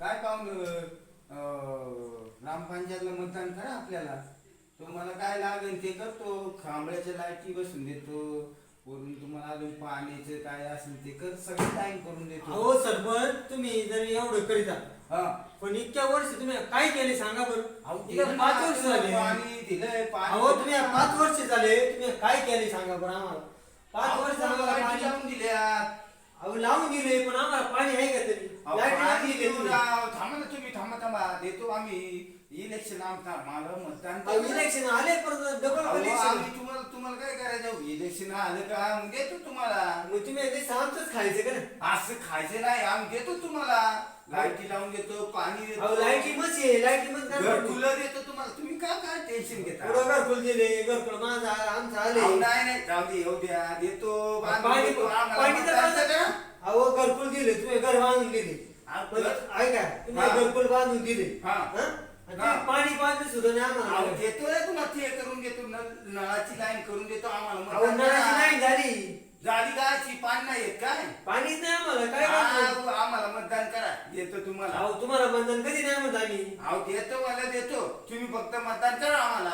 काय अं, ग्रामपंचायतला मतदान करा आपल्याला. तुम्हाला काय लागेल ते करतो. खांबळ्याच्या लाईटी बसून देतो. वरून तुम्हाला अजून पाण्याचं काय असेल ते कर सगळं टाइम करून देतो. अहो सरपंच तुम्ही जर एवढं करीता हा. पण इतक्या वर्ष तुम्ही काय केले सांगा बरं. दिलं पाच वर्ष झाले. पाणी दिलंय पाणी अहो तुम्ही या पाच वर्ष झाले तुम्ही काय केले सांगा बरं आम्हाला. पाच वर्ष आम्हाला लाईटी पाणी लावून दिल्यात. अहो लावून दिले पण आम्हाला पाणी आहे का तरी? नाही देऊ. थांबा ना तुम्ही थांबा थांबा. देतो आम्ही. इलेक्शन आमचा मला मतदान अहो, करा. इलेक्शन आले परत डबल अहो, इलेक्शन आम्ही तुम्हाला तुम्हाला काय करायचं? इलेक्शन आलं का? देतो तुम्हाला. मग तुम्ही आमचंच खायचं का नाही असं खायचं नाही. आम्ही देतो तुम्हाला. लाईटी लावून देतो पाणी अहो देतो लाईटी मच आहे. लाईटी मच घर खुलं देतो तुम्हाला. तुम्ही काय काय टेन्शन घेता? पुढं घरकुल दिले? घरकुल माझा आमचं आले अहो, नाही नाही. जाऊ दे येऊ द्या. देतो बांधून पाणी देतो. आम्हाला पाणी तर मतदान. का? अहो घरकुल दिले तुम्ही घर बांधून दिले अहो, घर- ऐका तुम्ही हा. घरकुल बांधून दिले हा. हा? आणि हा. पाणी पाजलं सुद्धा नाही अहो, आम्हाला रे तुम्हाला ते करून देतो नळ- नळाची लाईन करून देतो आम्हाला अहो मतदान नळाची. नाही झाली झाली गायची पाणी नाही येत काय पाणीच नाही आम्हाला काय करणार? हा, आम्हाला मतदान करा देतो तुम्हाला अहो तुम्हाला बंधन कधी नाही म्हणत आम्ही अहो देतो मला देतो तुम्ही फक्त मतदान करा आम्हाला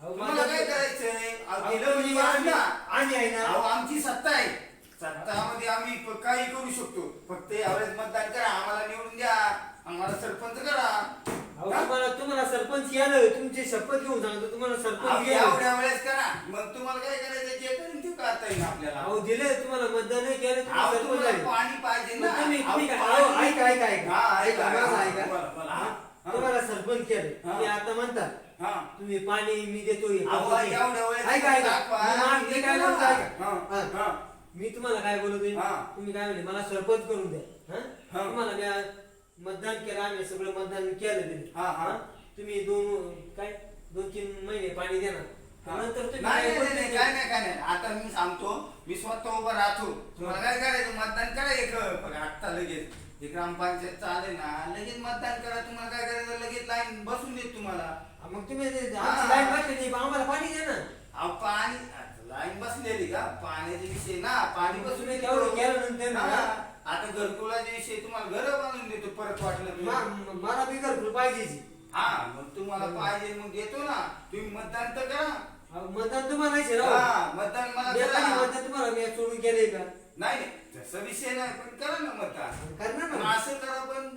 अहो, तुम्हाला मतदान काय करा. करायचंय अहो, अहो, दिलं तुम्ही म्हणजे आम्ही आणा. आम्ही आहे ना अहो आमची सत्ता आहे सत्तामध्ये आम्ही प- काही करू शकतो. फक्त यावेळेस मतदान करा आम्हाला निवडून द्या. आम्हाला सरपंच करा. अहो हा? तुम्हाला तुम्हाला सरपंच केलं तुमची शपथ घेऊन सांगतो. तुम्हाला अहो, सरपंच एवढ्या वेळेस करा. मग तुम्हाला काय करायचं? जे करून ते करता येईल आपल्याला? अहो दिले तुम्हाला मतदान नाही केलं तुम्ही अहो, सरपंच तुम्हाला झाले पाणी पाहिजे ना. मग तुम्ही तुम्ही अहो, काय अहो, पाणी- ऐका ऐका ऐका. हा, ऐका, ऐका माझं हा, ऐका. बोला, बोला, हा, हा. तुम्हाला सरपंच केलं हा. तुम्ही आता म्हणतात हा. तुम्ही पाणी मी देतो हे अहो, करतो ते. एवढ्या वेळेस ऐका ऐका. दाखवा, मी मा- मी मी काय देतो बोलतो ना. ऐका. हा, हा. हा. मी तुम्हाला काय बोलतोय? हा. तुम्ही काय म्हणले मला सरपंच करून द्या. हा? हा. तुम्हाला मी आज मतदान केलं आम्ही सगळं मतदान केलं दिले हा, हा. तुम्ही दोन काय? दोन तीन महिने पाणी देणार. नंतर तुम्ही नाही काय नाही, नाही, बोलताय? काय नाही काय नाही. आता मी सांगतो मी स्वतः उभा राहतो. तुम्हाला काय करायचं? मतदान करा एक. बघा आत्ता लगेच. हे ग्रामपंचायत चालेल ना लगेच मतदान करा. तुम्हाला काय करायचं? लगेच लाईन बसून देत तुम्हाला. मग तुम्ही ते- हा. आम्हाला पाणी द्या ना. अहो पाणी लाईन बसलेली का? पाण्याचा विषय ना पाणी बसून केल्यानंतर ना. आता घरकुलाचा विषय तुम्हाला घर बांधून देतो परत वाटलं तर. मा- मला बिगर फुल पाहिजेची. हा मग तुम्हाला पाहिजे मग देतो ना. तुम्ही मतदान तर करा. अहो, मतदान तुम्हाला राव. हा मतदान मला मतदान तुम्हाला मी सोडून केलंय का? नाही नाही. तसा विषय नाही पण करा ना मतदान. करणार पण ना असं करा पण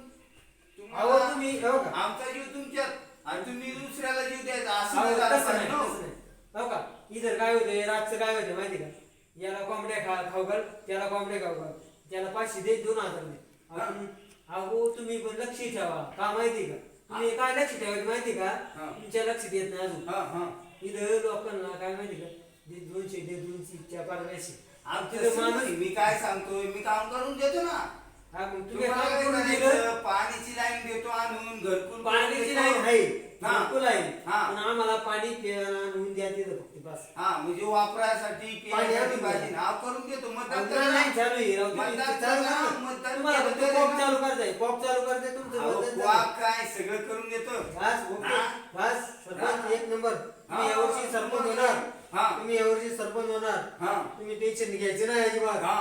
अहो तुम्ही हो का? आमचा जीव तुमच्यात. आणि तुम्ही दुसऱ्याला जीव द्यायचा असं अहो, नाही झालं तसं नाही पाहिजे. तसं नाही. हो. इथं काय होते रातचं काय होते माहिती का? याला कोंबड्या खा खाऊ घाल त्याला कोंबड्या खाऊ घाल. त्याला पाचशे दे दोन हजार दे. अहो तुम्ही पण लक्ष ठेवा. का माहिती का? तुम्ही काय लक्ष ठेवायचं माहिती का? हा. तुमच्या लक्षात येत नाही अजून. हा हा. इथं लोकांना काय माहिती का? दे दोनशे दे दोनशे च्या पारव्याशे आमचं तिथं तसं माणूस नाही. मी काय सांगतोय? मी काम करून देतो ना. हा मग तुम्ही तुम्हाला काय काय करून दिलं? करायचं? पाण्याची लाईन देतो आणून घरकुल पाण्याची देतो. लाईन आहे. हा. आहे. हा. पण आम्हाला पाणी प्यायला आणून द्या तिथं फक्त बस हा म्हणजे वापरासाठी पाणी पिण्यासाठी पाहिजे. ना हा, करून देतो मतदान मतदान करा. नाही चालू आहे राव. तुम्ही मतदान चालू करा, करा. मतदान तुम्हाला केलं फक्त तर पॉप ना. चालू करताय पॉप चालू करताय तुमचं अहो, मतदान. काय सगळं करून देतो बस ओके हा. बस सरपंच एक नंबर तुम्ही हा. यावर्षी सरपंच होणार हा. तुम्ही यावर्षी सरपंच होणार हा तुम्ही टेन्शन घ्यायचे नाही अजिबात हा